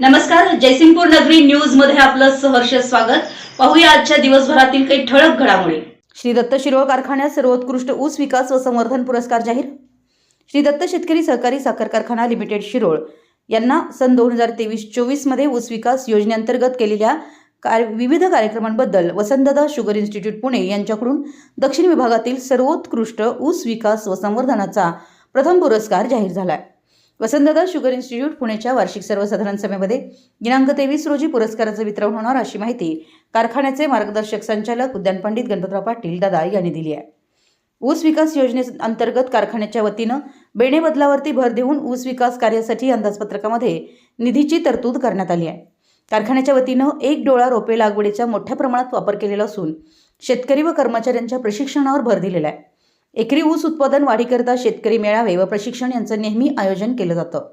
नमस्कार जयसिंगपूर नगरी न्यूजमध्ये आपलं सहर्ष स्वागत. पाहूया आजच्या दिवसभरातील काही ठळक घडामोडी. श्री दत्त शिरोळ कारखान्यात सर्वोत्कृष्ट ऊस विकास व संवर्धन पुरस्कार जाहीर? श्री दत्त शेतकरी सहकारी साखर कारखाना लिमिटेड शिरोळ यांना सन दोन हजार तेवीस चोवीसमध्ये ऊस विकास योजनेअंतर्गत केलेल्या कार विविध कार्यक्रमांबद्दल वसंतदादा शुगर इन्स्टिट्यूट पुणे यांच्याकडून दक्षिण विभागातील सर्वोत्कृष्ट ऊस विकास व संवर्धनाचा प्रथम पुरस्कार जाहीर झाला आहे वसंतदादा शुगर इन्स्टिट्यूट पुणेच्या वार्षिक सर्वसाधारण सभेमध्ये दिनांक तेवीस रोजी पुरस्काराचं वितरण होणार अशी माहिती कारखान्याचे मार्गदर्शक संचालक उद्यान पंडित गणपतराव पाटील दादा यांनी दिली आहे. ऊस विकास योजनेअंतर्गत कारखान्याच्या वतीनं बेणे बदलावरती भर देऊन ऊस विकास कार्यासाठी अंदाजपत्रकामध्ये निधीची तरतूद करण्यात आली आहे. कारखान्याच्या वतीनं एक डोळा रोपे लागवडीचा मोठ्या प्रमाणात वापर केलेला असून शेतकरी व कर्मचाऱ्यांच्या प्रशिक्षणावर भर दिलेला आहे. एकरी ऊस उत्पादन वाढीकरता शेतकरी मेळावे व प्रशिक्षण यांचं नेहमी आयोजन केलं जातं.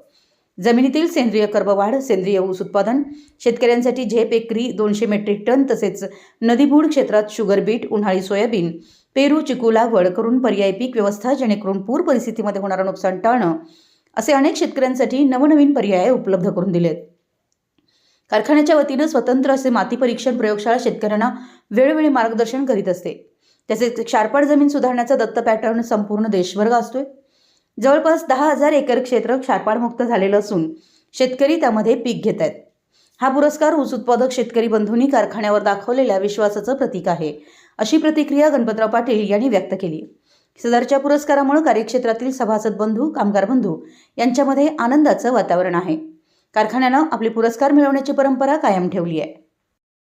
जमिनीतील सेंद्रिय कर्बवाढ सेंद्रिय ऊस उत्पादन शेतकऱ्यांसाठी झेप एकरी दोनशे मेट्रिक टन तसेच नदीभूड क्षेत्रात शुगर बीट उन्हाळी सोयाबीन पेरू चिकू लागवड करून पर्यायी पीक व्यवस्था जेणेकरून पूर परिस्थितीमध्ये होणारं नुकसान टाळणं असे अनेक शेतकऱ्यांसाठी नवनवीन पर्याय उपलब्ध करून दिलेत. कारखान्याच्या वतीनं स्वतंत्र असे माती परीक्षण प्रयोगशाळा शेतकऱ्यांना वेळोवेळी मार्गदर्शन करीत असते. तसेच क्षारपाड जमीन सुधारण्याचा दत्त पॅटर्न संपूर्ण देशभर गाजतोय. जवळपास दहा हजार एकर क्षेत्र क्षारपाडमुक्त झालेलं असून शेतकरी त्यामध्ये पीक घेत आहेत. हा पुरस्कार ऊस उत्पादक शेतकरी बंधूंनी कारखान्यावर दाखवलेल्या विश्वासाचं प्रतीक आहे अशी प्रतिक्रिया गणपतराव पाटील यांनी व्यक्त केली. सदरच्या पुरस्कारामुळे कार्यक्षेत्रातील सभासद बंधू कामगार बंधू यांच्यामध्ये आनंदाचं वातावरण आहे. कारखान्यानं आपले पुरस्कार मिळवण्याची परंपरा कायम ठेवली आहे.